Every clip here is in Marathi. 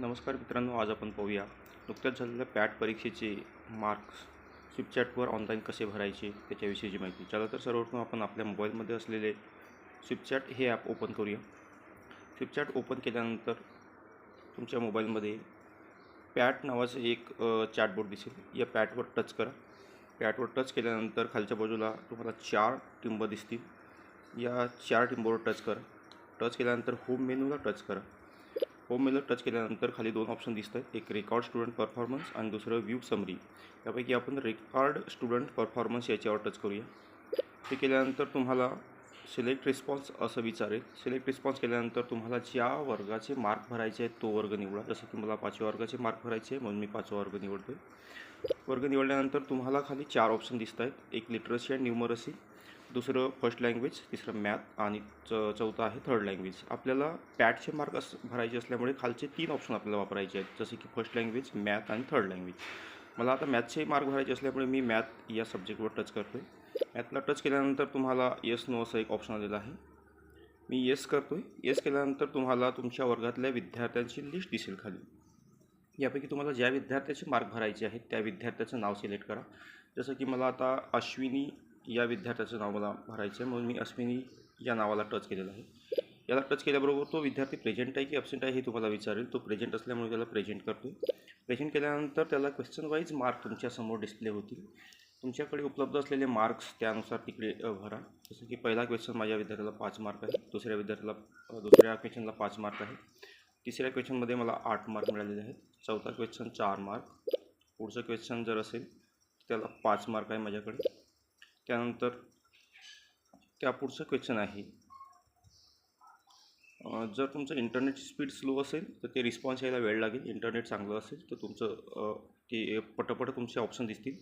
नमस्कार मित्रांनो आज आपण पाहूया नुकत्याच झालेल्या पॅट परीक्षेचे मार्क्स स्विपचॅटवर ऑनलाईन कसे भरायचे त्याच्याविषयीची माहिती. चला तर सर्वप्रथम आपण आपल्या मोबाईलमध्ये असलेले स्विपचॅट हे ॲप ओपन करूया. स्विपचॅट ओपन केल्यानंतर तुमच्या मोबाईलमध्ये पॅट नावाचं एक चॅटबोर्ड दिसेल. या पॅटवर टच करा. पॅटवर टच केल्यानंतर खालच्या बाजूला तुम्हाला चार टिंब दिसतील. या चार टिंबवर टच करा. टच केल्यानंतर होम मेनूला टच करा. होम मेलर टच केल्यानंतर खाली दोन ऑप्शन दिसत आहेत एक रेकॉर्ड स्टुडंट परफॉर्मन्स आणि दुसरं व्ह्यू समरी यापैकी आपण रेकॉर्ड स्टुडंट परफॉर्मन्स याच्यावर टच करूया. ते केल्यानंतर तुम्हाला सिलेक्ट रिस्पॉन्स असं विचारेल. सिलेक्ट रिस्पॉन्स केल्यानंतर तुम्हाला ज्या वर्गाचे मार्क भरायचे आहेत तो वर्ग निवडा. जसं की मला पाचव्या वर्गाचे मार्क भरायचे आहे म्हणून मी पाचवा वर्ग निवडतो वर्ग निवडल्यानंतर तुम्हाला खाली चार ऑप्शन दिसत आहेत एक लिटरसी आणि न्यूमरसी दुसरं फर्स्ट लँग्वेज तिसरं मॅथ आणि च चौथं आहे थर्ड लँग्वेज आपल्याला पॅटचे मार्क अस भरायचे असल्यामुळे खालचे तीन ऑप्शन आपल्याला वापरायचे आहेत. जसे की फर्स्ट लँग्वेज मॅथ आणि थर्ड लँग्वेज मला आता मॅथचे मार्क भरायचे असल्यामुळे मी मॅथ या सब्जेक्टवर टच करतो आहे मॅथला टच केल्यानंतर तुम्हाला येस नो असं एक ऑप्शन आलेलं आहे. मी येस करतो आहे येस केल्यानंतर तुम्हाला तुमच्या वर्गातल्या विद्यार्थ्यांची लिस्ट दिसेल खाली. यापैकी तुम्हाला ज्या विद्यार्थ्याचे मार्क भरायचे आहेत त्या विद्यार्थ्याचं नाव सिलेक्ट करा. जसं की मला आता अश्विनी या विद्यार्थ्याचं नाव मला भरायचं आहे म्हणून मी अश्विनी या नावाला टच केलेलं आहे. याला टच केल्याबरोबर तो विद्यार्थी प्रेझेंट आहे की ॲबसेंट आहे हे तुम्हाला विचारेल. तो प्रेझेंट असल्यामुळे त्याला प्रेझेंट करतो प्रेझेंट केल्यानंतर त्याला क्वेश्चन वाईज मार्क तुमच्यासमोर डिस्प्ले होतील. तुमच्याकडे उपलब्ध असलेले मार्क्स त्यानुसार तिकडे भरा. जसं की पहिला क्वेश्चन माझ्या विद्यार्थ्याला पाच मार्क आहे. दुसऱ्या विद्यार्थ्याला दुसऱ्या क्वेश्चनला पाच मार्क आहे. तिसऱ्या क्वेश्चनमध्ये मला आठ मार्क मिळालेले आहेत. चौथा क्वेश्चन चार मार्क पुढचं क्वेश्चन जर असेल त्याला पाच मार्क आहे माझ्याकडे. त्यानंतर त्या पुढचं क्वेश्चन आहे जर तुमचं इंटरनेट स्पीड स्लो असेल तर ते रिस्पॉन्स यायला वेळ लागेल. इंटरनेट चांगलं असेल तर तुमचं ते पटपट तुमचे ऑप्शन दिसतील.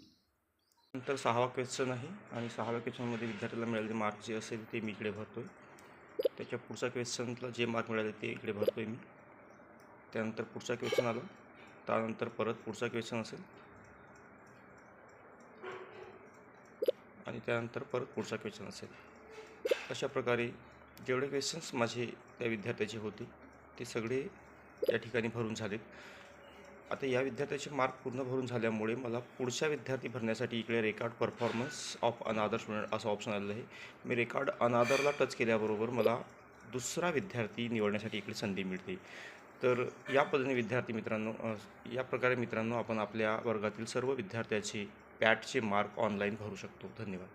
नंतर सहावा क्वेश्चन आहे आणि सहाव्या क्वेश्चनमध्ये विद्यार्थ्याला मिळालेले मार्क जे असेल ते मी इकडे भरतो आहे त्याच्या पुढच्या क्वेश्चनला जे मार्क मिळाले ते इकडे भरतो आहे मी. त्यानंतर पुढचा क्वेश्चन आला. त्यानंतर परत पुढचा क्वेश्चन असेल. आणि त्यानंतर परत पुढचा क्वेश्चन असेल. अशा प्रकारे जेवढे क्वेश्चन्स माझे त्या विद्यार्थ्याचे होते ते सगळे या ठिकाणी भरून झालेत. आता या विद्यार्थ्याचे मार्क पूर्ण भरून झाल्यामुळे मला पुढच्या विद्यार्थी भरण्यासाठी इकडे record performance of another student असं ऑप्शन आलेलं आहे. मी रेकॉर्ड अनादरला टच केल्याबरोबर मला दुसरा विद्यार्थी निवडण्यासाठी इकडे संधी मिळते. तर या पद्धतीने विद्यार्थी मित्रांनो या प्रकारे मित्रांनो आपण आपल्या वर्गातील सर्व विद्यार्थ्याचे पॅटचे मार्क ऑनलाईन भरू शकतो. धन्यवाद.